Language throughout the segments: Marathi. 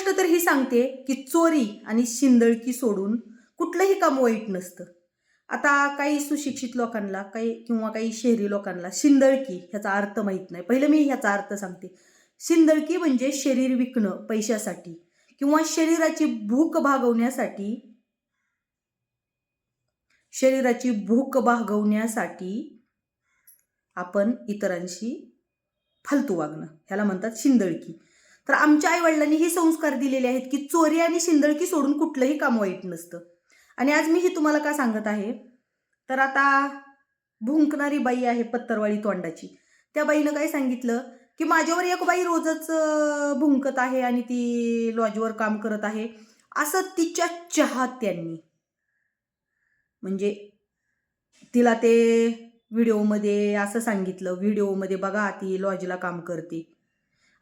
गोष्ट तर ही सांगते की चोरी आणि शिंदळकी सोडून कुठलंही काम वाईट नसतं. आता काही सुशिक्षित लोकांना काही किंवा काही शहरी लोकांना शिंदळकी ह्याचा अर्थ माहीत नाही. पहिलं मी ह्याचा अर्थ सांगते. शिंदळकी म्हणजे शरीर विकणं पैशासाठी किंवा शरीराची भूक भागवण्यासाठी शरीराची भूक भागवण्यासाठी आपण इतरांशी फालतू वागणं. ह्याला म्हणतात शिंदळकी. तर आमच्या आईवडिलांनी हे संस्कार दिलेले आहेत की चोरी आणि शिंदळकी सोडून कुठलंही काम वाईट नसतं. आणि आज मी हे तुम्हाला का सांगत आहे? तर आता भुंकणारी बाई आहे पत्तरवाळी तोंडाची. त्या बाईनं काय सांगितलं? की माझ्यावर एक बाई रोजच भुंकत आहे आणि ती लॉजवर काम करत आहे. असं तिच्या चाहत्यांनी. म्हणजे तिला ते व्हिडिओमध्ये असं सांगितलं व्हिडिओमध्ये बघा ती लॉजला काम करते.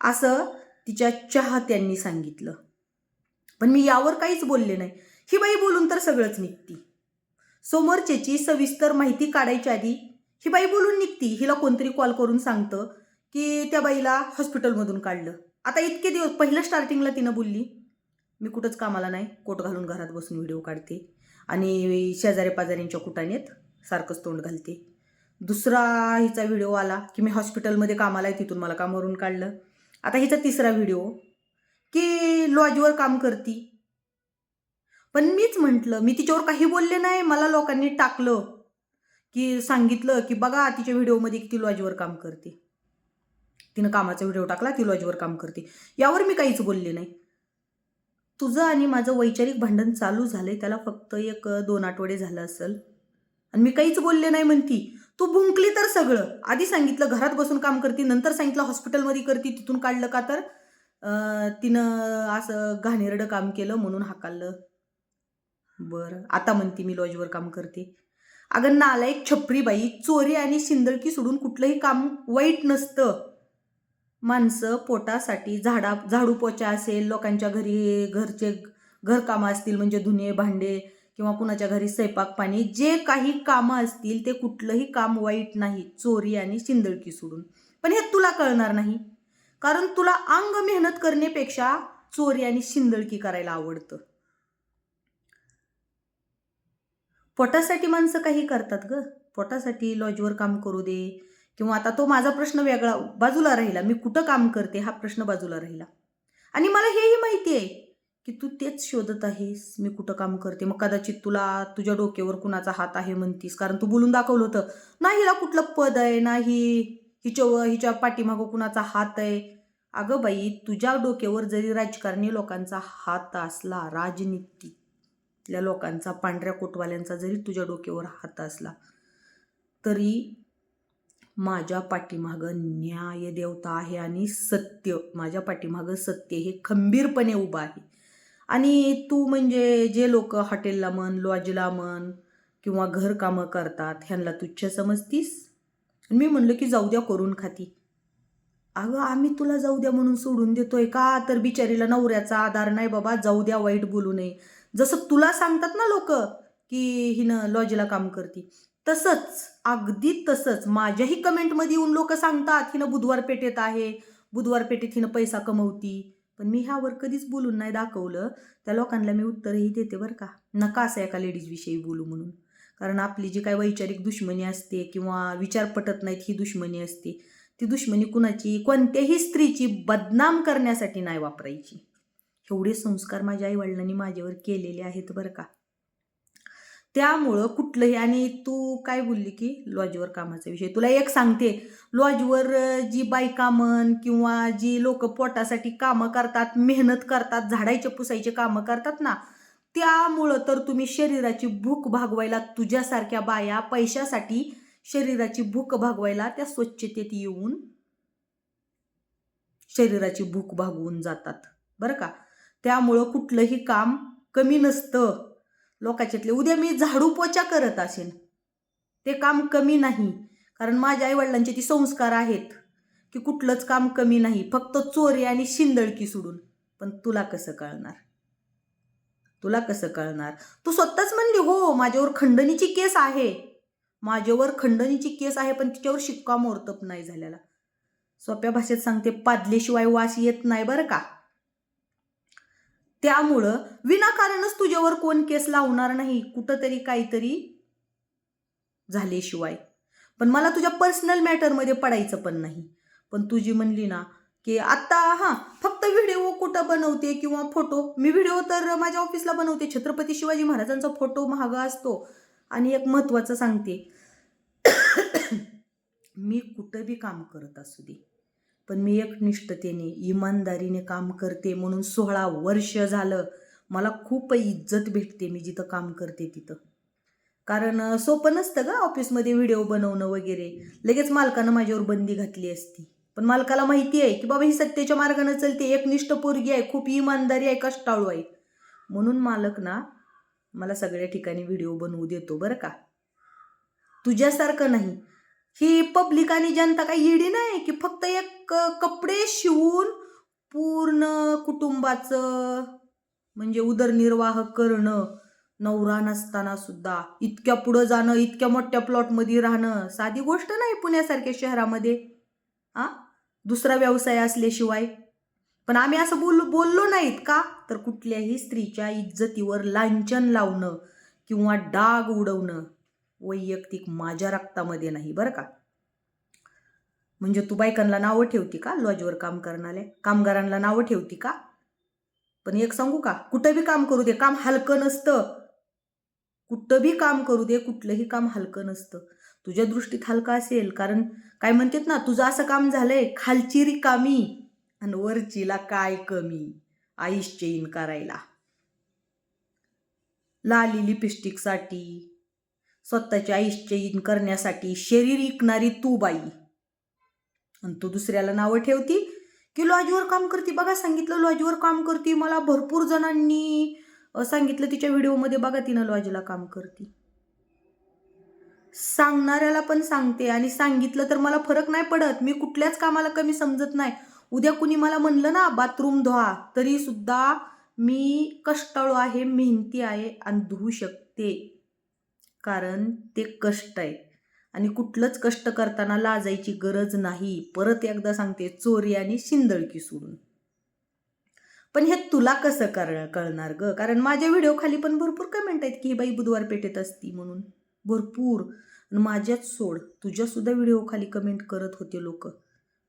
असं तिच्या चाहत्यांनी सांगितलं. पण मी यावर काहीच बोलले नाही. ही बाई बोलून तर सगळंच निघती. समोरच्याची सविस्तर माहिती काढायच्या आधी ही बाई बोलून निघती. हिला कोणतरी कॉल करून सांगतं की त्या बाईला हॉस्पिटलमधून काढलं. आता इतके दिवस पहिलं स्टार्टिंगला तिनं बोलली मी कुठंच कामाला नाही. कोट घालून घरात बसून व्हिडिओ काढते आणि शेजारी पाजाऱ्यांच्या कुटानेत सारखंच तोंड घालते. दुसरा हिचा व्हिडिओ आला की मी हॉस्पिटलमध्ये कामाला आहे तिथून मला कामावरून काढलं. आता हिचा तिसरा व्हिडिओ की लॉजवर काम करती. पण मीच म्हटलं मी तिच्यावर काही बोलले नाही मला लोकांनी टाकलं. की सांगितलं की बघा तिच्या व्हिडिओमध्ये किती लॉजवर काम करते. तिनं कामाचा व्हिडिओ टाकला ती लॉजवर काम करते. यावर मी काहीच बोलले नाही. तुझं आणि माझं वैचारिक भांडण चालू झालंय त्याला फक्त एक दोन आठवडे झालं असेल. आणि मी काहीच बोलले नाही म्हणती. तू भुंकली तर सगळं. आधी सांगितलं घरात बसून काम करते नंतर सांगितलं हॉस्पिटलमध्ये करते तिथून काढलं का तर? तिनं असं घाणेरडं काम केलं म्हणून हाकाललं. बरं आता म्हणते मी लॉजवर काम करते. अगं नालायक छपरी बाई चोरी आणि शिंदळकी सोडून कुठलंही काम वाईट नसतं. माणसं पोटासाठी झाडा झाडू पोचा असेल लोकांच्या घरी घरचे घरकामं असतील म्हणजे धुणे भांडे किंवा कुणाच्या घरी स्वयंपाक पाणी जे काही कामं असतील ते कुठलंही काम वाईट नाही चोरी आणि शिंदळकी सोडून. पण हे तुला कळणार नाही. कारण तुला अंग मेहनत करण्यापेक्षा चोरी आणि शिंदळकी करायला आवडतं. पोटासाठी माणसं काही करतात ग. पोटासाठी लॉजवर काम करू दे. किंवा आता तो माझा प्रश्न वेगळा बाजूला राहिला. मी कुठं काम करते? हा प्रश्न बाजूला राहिला. आणि मला हेही माहिती आहे. की तू तेच शोधत आहेस मी कुठं काम करते? मग कदाचित तुला तुझ्या डोक्यावर कुणाचा हात आहे म्हणतीस. कारण तू बोलून दाखवलं होतं नाही हिला कुठलं पद आहे? नाही हिच्या हिच्या पाठीमागं कुणाचा हात आहे? अगं बाई तुझ्या डोक्यावर जरी राजकारणी लोकांचा हात असला राजनीतीतल्या लोकांचा पांढऱ्या कोटवाल्यांचा जरी तुझ्या डोक्यावर हात असला तरी माझ्या पाठीमागं न्याय देवता आहे आणि सत्य माझ्या पाठीमागं सत्य हे खंबीरपणे उभं आहे. आणि तू म्हणजे जे लोक हॉटेलला म्हण लॉजला म्हण किंवा घरकामं करतात ह्यांना तुच्छ समजतीस? मी म्हणलं की जाऊ द्या करून खाती. अगं आम्ही तुला जाऊ द्या म्हणून सोडून देतोय का? तर बिचारीला नवऱ्याचा आधार नाही बाबा जाऊ द्या वाईट बोलू नये. जसं तुला सांगतात ना लोक की हिनं लॉजला काम करते तसंच अगदी तसंच. माझ्याही कमेंटमध्ये येऊन लोक सांगतात हिनं बुधवार पेठेत आहे बुधवार पेठेत हिनं पैसा कमवती. पण मी ह्यावर कधीच बोलून नाही दाखवलं. त्या लोकांना मी उत्तरही देते बरं का. नका असं एका लेडीजविषयी बोलू म्हणून. कारण आपली जी काय वैचारिक दुश्मनी असते किंवा विचार पटत नाहीत ही दुश्मनी असते ती दुश्मनी कुणाची कोणत्याही स्त्रीची बदनाम करण्यासाठी नाही वापरायची. एवढे संस्कार माझ्या आईवडिलांनी माझ्यावर केलेले आहेत बरं का. त्यामुळं कुठलंही आणि तू काय बोलली की लॉजवर कामाचा विषय. तुला एक सांगते लॉजवर जी बायका म्हण किंवा जी लोक पोटासाठी कामं करतात मेहनत करतात झाडायचे पुसायचे कामं करतात ना त्यामुळं तर तुम्ही शरीराची भूक भागवायला तुझ्यासारख्या बाया पैशासाठी शरीराची भूक भागवायला त्या स्वच्छतेत येऊन शरीराची भूक भागवून जातात. बरं का? त्यामुळं कुठलंही काम कमी नसतं. लोकांच्यातले. उद्या मी झाडू पोचा करत असेन. ते काम कमी नाही. कारण माझ्या आईवडिलांचे ती संस्कार आहेत की कुठलंच काम कमी नाही. फक्त चोरी आणि शिंदळकी सोडून. पण तुला कसं कळणार? तुला कसं कळणार? तू स्वतःच म्हणली हो माझ्यावर खंडणीची केस आहे. माझ्यावर खंडणीची केस आहे पण तिच्यावर शिक्कामोर्तब नाही झालेला. सोप्या भाषेत सांगते पादल्याशिवाय वास येत नाही बरं का? त्यामुळं विनाकारणच तुझ्यावर कोण केस लावणार नाही कुठंतरी काहीतरी झाल्याशिवाय. पण मला तुझ्या पर्सनल मॅटरमध्ये पडायचं पण नाही. पण तुझी म्हणली ना की आत्ता हां फक्त व्हिडिओ कुठं बनवते किंवा फोटो मी व्हिडिओ तर माझ्या ऑफिसला बनवते. छत्रपती शिवाजी महाराजांचा फोटो महागा असतो. आणि एक महत्त्वाचं सांगते. मी कुठं बी काम करत असू दे. पण मी एकनिष्ठतेने इमानदारीने काम करते म्हणून सोळा वर्ष झालं. मला खूप इज्जत भेटते मी जिथं काम करते तिथं. कारण सोपं नसतं का ऑफिसमध्ये व्हिडिओ बनवणं वगैरे. लगेच मालकानं माझ्यावर बंदी घातली असती. पण मालकाला माहिती आहे की बाबा ही सत्तेच्या मार्गानं चलते. एकनिष्ठ पोरगी आहे. खूप इमानदारी आहे. कष्टाळू आहे. म्हणून मालक ना मला सगळ्या ठिकाणी व्हिडिओ बनवू देतो बरं का. तुझ्यासारखं नाही. ही पब्लिक आणि जनता काही ईडी नाही की फक्त एक कपडे शिवून पूर्ण कुटुंबाचं म्हणजे उदरनिर्वाह करणं नवरा नसताना सुद्धा इतक्या पुढं जाणं इतक्या मोठ्या प्लॉटमध्ये राहणं साधी गोष्ट नाही पुण्यासारख्या शहरामध्ये आ? दुसरा व्यवसाय असल्याशिवाय. पण आम्ही असं बोल बोललो नाहीत का? तर कुठल्याही स्त्रीच्या इज्जतीवर लांछन लावणं किंवा डाग उडवणं. वैयक्तिक माझ्या रक्तामध्ये नाही बरं का? म्हणजे तू बायकांना नावं ठेवती का लॉजवर काम करणाऱ्या? कामगारांना नावं ठेवती का? पण एक सांगू का कुठं बी काम करू दे काम हलकं नसतं. कुठं बी काम करू दे कुठलंही काम हलकं नसतं. तुझ्या दृष्टीत हलकं असेल कारण काय म्हणतात ना तुझं असं काम झालंय खालची रिकामी आणि वरचीला काय कमी? आईश चेन करायला. लाली लिपस्टिकसाठी स्वतःची आईश करण्यासाठी शरीर इकणारी तू बाई. आणि तू दुसऱ्याला नावं ठेवती? की लॉजवर काम करते? बघा सांगितलं लॉजवर काम करते. मला भरपूर जणांनी सांगितलं तिच्या व्हिडिओमध्ये. बघा तिनं लॉजला काम करते. सांगणाऱ्याला पण सांगते. आणि सांगितलं तर मला फरक नाही पडत. मी कुठल्याच कामाला कमी समजत नाही. उद्या कुणी मला म्हणलं ना बाथरूम धुवा. तरी सुद्धा मी कष्टाळू आहे मेहनती आहे आणि धुवू शकते. कारण ते कष्ट आहे. आणि कुठलंच कष्ट करताना लाजायची गरज नाही. परत एकदा सांगते चोरी आणि शिंदळकी सोडून. पण हे तुला कसं कर कळणार ग? कारण माझ्या व्हिडिओ खाली पण भरपूर कमेंट आहेत की ही बाई बुधवार पेठेत असती म्हणून. भरपूर. माझ्याच सोड. तुझ्यासुद्धा व्हिडिओ खाली कमेंट करत होते लोक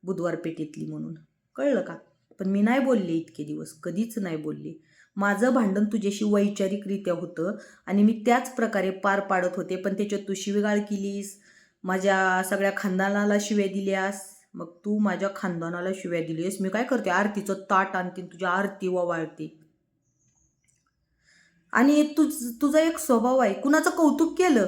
बुधवार पेठेतली म्हणून. कळलं का? पण मी नाही बोलले इतके दिवस. कधीच नाही बोलले. माझं भांडण तुझ्याशी वैचारिकरित्या होतं आणि मी त्याच प्रकारे पार पाडत होते. पण त्याच्यात तू शिवेगाळ केलीस माझ्या सगळ्या खानदानाला शिव्या दिल्यास मग तू माझ्या खानदानाला शिव्या दिलीस. मी काय करते? आरतीचं ताट आणते तुझ्या आरती ववाळते आणि तुझ तुझा एक स्वभाव आहे. कुणाचं कौतुक केलं?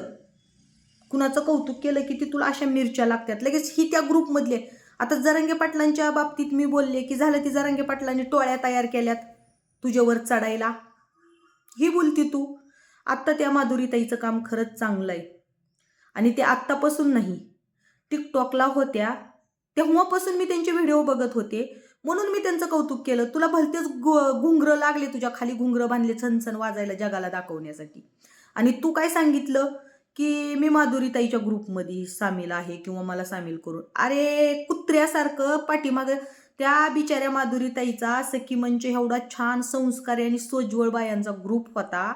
कुणाचं कौतुक केलं की ती तुला अशा मिरच्या लागतात? लगेच ही त्या ग्रुपमधले आता जरांगे पाटलांच्या बाबतीत मी बोलले की झालं ती जरांगे पाटलांनी टोळ्या तयार केल्यात. तुझ्यावर चढायला? ही बोलती तू. आत्ता त्या माधुरीताईचं काम खरंच चांगलं आहे आणि ते आत्तापासून नाही. टिकटॉकला होत्या. तेव्हापासून मी त्यांचे व्हिडिओ बघत होते. म्हणून मी त्यांचं कौतुक केलं. तुला भलतेच गु घुंगरं लागले तुझ्या खाली घुंगरं बांधले छनछन वाजायला जगाला दाखवण्यासाठी. आणि तू काय सांगितलं? की मी माधुरीताईच्या ग्रुपमध्ये सामील आहे किंवा मला सामील करून. अरे कुत्र्यासारखं पाठीमागं त्या बिचाऱ्या माधुरीताईचा सखी म्हणजे एवढा छान संस्कारी आणि सोज्वळ बायांचा ग्रुप होता.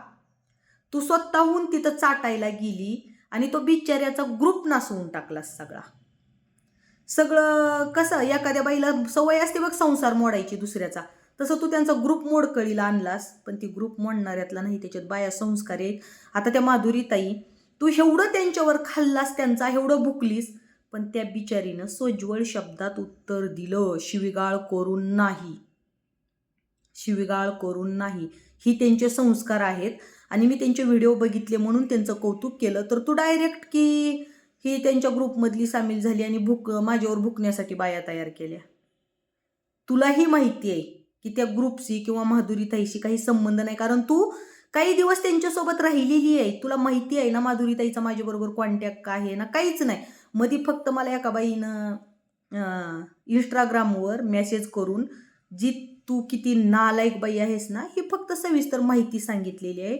तू स्वतःहून तिथं चाटायला गेली आणि तो बिचाऱ्याचा ग्रुप नासवून टाकलास सगळा. सगळं कसं एखाद्या बाईला सवय असते बघ संसार मोडायची दुसऱ्याचा. तसं तू त्यांचा ग्रुप मोडकळीला आणलास पण ती ग्रुप मोडणाऱ्यातला नाही त्याच्यात बाया संस्कार आहेत. आता त्या माधुरीताई तू एवढं त्यांच्यावर खाल्लास त्यांचा एवढं भुकलीस पण त्या बिचारीनं सोज्वळ शब्दात उत्तर दिलं शिविगाळ करून नाही. शिविगाळ करून नाही. ही त्यांचे संस्कार आहेत आणि मी त्यांचे व्हिडिओ बघितले म्हणून त्यांचं कौतुक केलं तर तू डायरेक्ट की ही त्यांच्या ग्रुपमधली सामील झाली आणि भूक माझ्यावर भुकण्यासाठी बाया तयार केल्या. तुलाही माहिती आहे की त्या ग्रुपशी किंवा माधुरीताईशी काही संबंध नाही कारण तू काही दिवस त्यांच्यासोबत राहिलेली आहे. तुला माहिती आहे ना माधुरीताईचा माझ्याबरोबर कॉन्टॅक्ट आहे ना? काहीच नाही. मधी फक्त मला एका बाईनं इंस्टाग्रामवर मेसेज करून जी तू किती नालायक बाई आहेस ना? ही फक्त सविस्तर माहिती सांगितलेली आहे.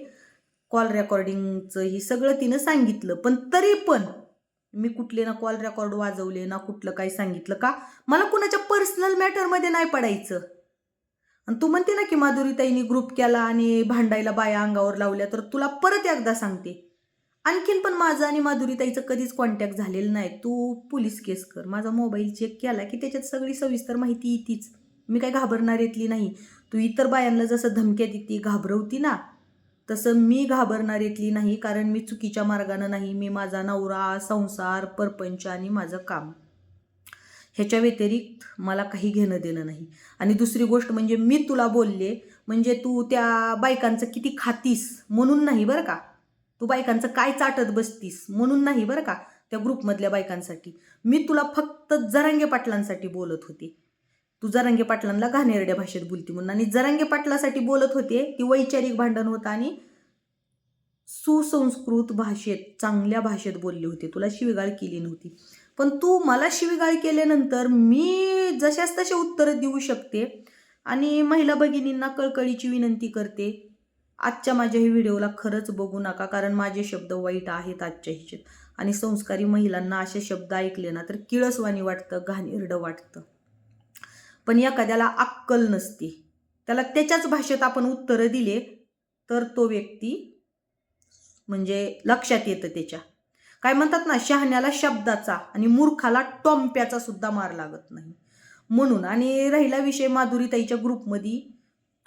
कॉल रेकॉर्डिंगचं ही सगळं तिनं सांगितलं. पण तरी पण मी कुठले ना कॉल रेकॉर्ड वाजवले ना कुठलं काही सांगितलं का? मला कुणाच्या पर्सनल मॅटरमध्ये नाही पडायचं. आणि तू म्हणते ना की माधुरीताईंनी ग्रुप केला आणि भांडायला बाया अंगावर लावल्या तर तुला परत एकदा सांगते. आणखीन पण माझं आणि माधुरीताईचं कधीच कॉन्टॅक्ट झालेलं नाही. तू पोलीस केस कर. माझा मोबाईल चेक केला की त्याच्यात सगळी सविस्तर माहिती येतीच. मी काय घाबरणार येतली नाही. तू इतर बायांना जसं धमक्या देती घाबरवती ना तसं मी घाबरणार येतली नाही कारण मी चुकीच्या मार्गानं नाही. मी माझा नवरा संसार परपंच आणि माझं काम. ह्याच्या व्यतिरिक्त मला काही घेणं देणं नाही. आणि दुसरी गोष्ट म्हणजे मी तुला बोलले म्हणजे तू त्या बायकांचं किती खातीस म्हणून नाही बरं का? तू बायकांचं काय चाटत बसतीस म्हणून नाही बरं का? त्या ग्रुपमधल्या बायकांसाठी. मी तुला फक्त जरांगे पाटलांसाठी बोलत होते. तू जरांगे पाटलांना घाणेरड्या भाषेत बोलती म्हणून. आणि जरांगे पाटलासाठी बोलत होते ती वैचारिक भांडण होतं आणि सुसंस्कृत भाषेत चांगल्या भाषेत बोलली होती. तुला शिवीगाळ केली नव्हती. पण तू मला शिवीगाळ केल्यानंतर मी जशाच तसे उत्तरं देऊ शकते आणि महिला भगिनींना कळकळीची विनंती करते आजच्या माझ्या ही व्हिडिओला खरंच बघू नका कारण माझे शब्द वाईट आहेत आजच्या हिच्यात आणि संस्कारी महिलांना असे शब्द ऐकले ना तर किळसवाणी वाटतं घाणेरडं वाटतं. पण एखाद्याला अक्कल नसते. त्याला त्याच्याच भाषेत आपण उत्तरं दिले तर तो व्यक्ती म्हणजे लक्षात येतं त्याच्या. काय म्हणतात ना शहाण्याला शब्दाचा आणि मूर्खाला टोंप्याचा सुद्धा मार लागत नाही. म्हणून आणि राहिला विषय माधुरीताईच्या ग्रुपमध्ये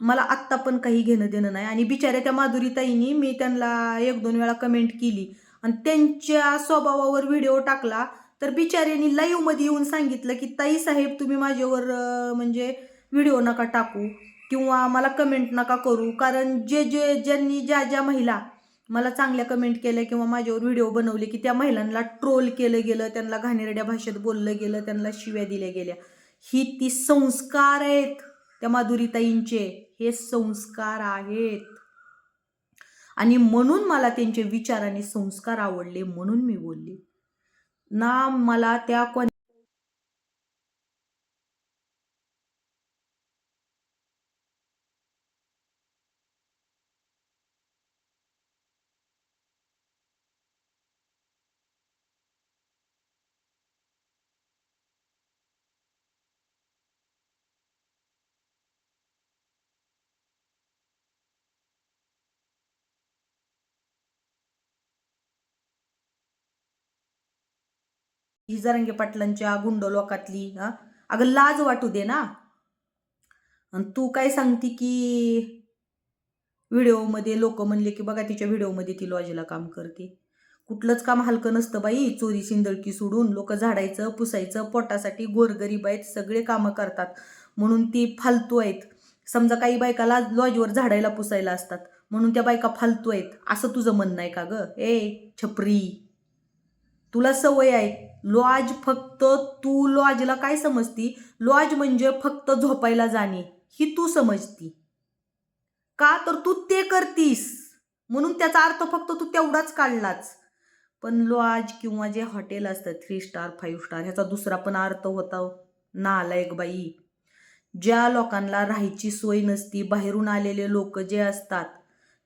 मला आत्ता पण काही घेणं देणं नाही. आणि बिचाऱ्या त्या माधुरीताईनी मी त्यांना एक दोन वेळा कमेंट केली आणि त्यांच्या स्वभावावर व्हिडिओ टाकला तर बिचाऱ्यांनी लाईव्हमध्ये येऊन सांगितलं की ताई साहेब तुम्ही माझ्यावर म्हणजे व्हिडिओ नका टाकू किंवा मला कमेंट नका करू. कारण जे जे ज्यांनी ज्या ज्या महिला मला चांगल्या कमेंट केल्या किंवा माझ्यावर व्हिडिओ बनवले की त्या महिलांना ट्रोल केलं गेलं त्यांना घाणेरड्या भाषेत बोललं गेलं त्यांना शिव्या दिल्या गेल्या. ही ती संस्कार आहेत त्या माधुरीताईंचे. हे संस्कार आहेत. आणि म्हणून मला त्यांचे विचार आणि संस्कार आवडले म्हणून मी बोलले. ना मला त्या कोण ही जरंगे पाटलांच्या गुंड लोकातली हा? अगं लाज वाटू दे ना. आणि तू काय सांगती की व्हिडिओमध्ये लोक म्हणले की बघा तिच्या व्हिडिओमध्ये ती लॉजीला काम करते. कुठलंच काम हलकं नसतं बाई चोरी सिंदळकी सोडून लोक झाडायचं पुसायचं पोटासाठी गोरगरीब आहेत सगळे कामं करतात. म्हणून ती फालतू आहेत. समजा काही बायकाला लॉजवर झाडायला पुसायला असतात म्हणून त्या बायका फालतू आहेत. असं तुझं म्हणणं आहे का ग? ए छपरी. तुला सवय आहे. लॉज फक्त तू लॉजला काय समजती? लॉज म्हणजे फक्त झोपायला जाणे. ही तू समजती. का तर तू ते करतीस. म्हणून त्याचा अर्थ फक्त तू तेवढाच काढलाच. पण लॉज किंवा जे हॉटेल असतं थ्री स्टार फाईव्ह स्टार ह्याचा दुसरा पण अर्थ होता हो. नालायक बाई. ज्या लोकांना राहायची सोय नसती बाहेरून आलेले लोक जे असतात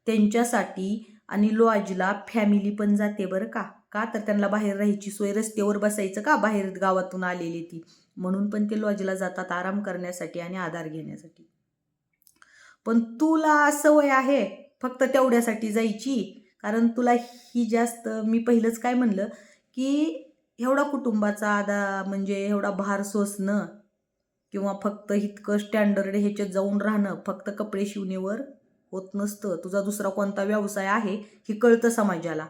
त्यांच्यासाठी आणि लॉजला फॅमिली पण जाते बरं का. का? तर त्यांना बाहेर राहायची सोय रस्त्यावर बसायचं का? बाहेर गावातून आलेली ती. म्हणून पण ते लॉजला जातात आराम करण्यासाठी आणि आधार घेण्यासाठी. पण तुला सवय आहे फक्त तेवढ्यासाठी जायची? कारण तुला ही जास्त मी पहिलंच काय म्हणलं की एवढा कुटुंबाचा आधा म्हणजे एवढा भार सोसणं किंवा फक्त इतकं स्टँडर्ड ह्याच्यात जाऊन राहणं फक्त कपडे शिवणेवर होत नसतं. तुझा दुसरा कोणता व्यवसाय आहे हे कळतं समाजाला.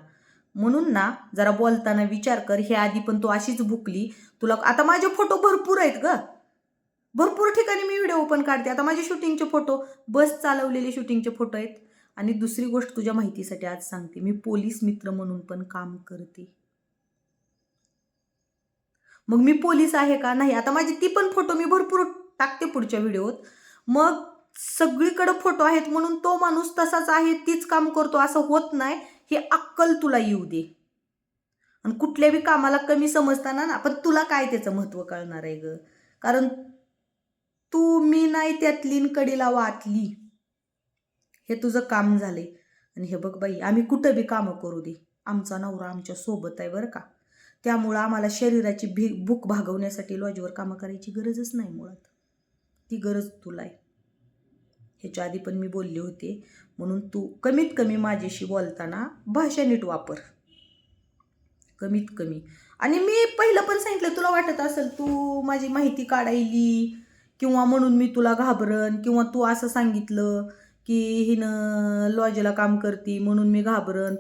म्हणून ना जरा बोलताना विचार कर हे आधी पण तू अशीच भुकली. तुला आता माझे फोटो भरपूर आहेत ग. भरपूर ठिकाणी मी व्हिडिओ पण काढते. आता माझे शूटिंगचे फोटो बस चालवलेले शूटिंगचे फोटो आहेत. आणि दुसरी गोष्ट तुझ्या माहितीसाठी आज सांगते. मी पोलीस मित्र म्हणून पण काम करते. मग मी पोलीस आहे का? नाही. आता माझे ती पण फोटो मी भरपूर टाकते पुढच्या व्हिडिओत. मग सगळीकडे फोटो आहेत म्हणून तो माणूस तसाच आहे तीच काम करतो असं होत नाही. ही अक्कल तुला येऊ दे. आणि कुठल्याही कामाला कमी समजताना ना पण तुला काय त्याचं महत्त्व कळणार आहे ग? कारण तू मी नाही त्यातली कडीला वाटली. हे तुझं काम झालंय. आणि हे बघ बाई आम्ही कुठं बी कामं करू दे. आमचा नवरा आमच्यासोबत आहे बरं का. त्यामुळं आम्हाला शरीराची भी भूक भागवण्यासाठी लॉजवर कामं करायची गरजच नाही मुळात. ती गरज तुला आहे. ह्याच्या आधी पण मी बोलले होते. म्हणून तू कमीत कमी माझ्याशी बोलताना भाषा नीट वापर. कमीत कमी. आणि मी पहिलं पण सांगितलं तुला वाटत असेल तू माझी माहिती काढायली किंवा म्हणून मी तुला घाबरन किंवा तू असं सांगितलं की हिनं लॉजला काम करती म्हणून मी घाबरन.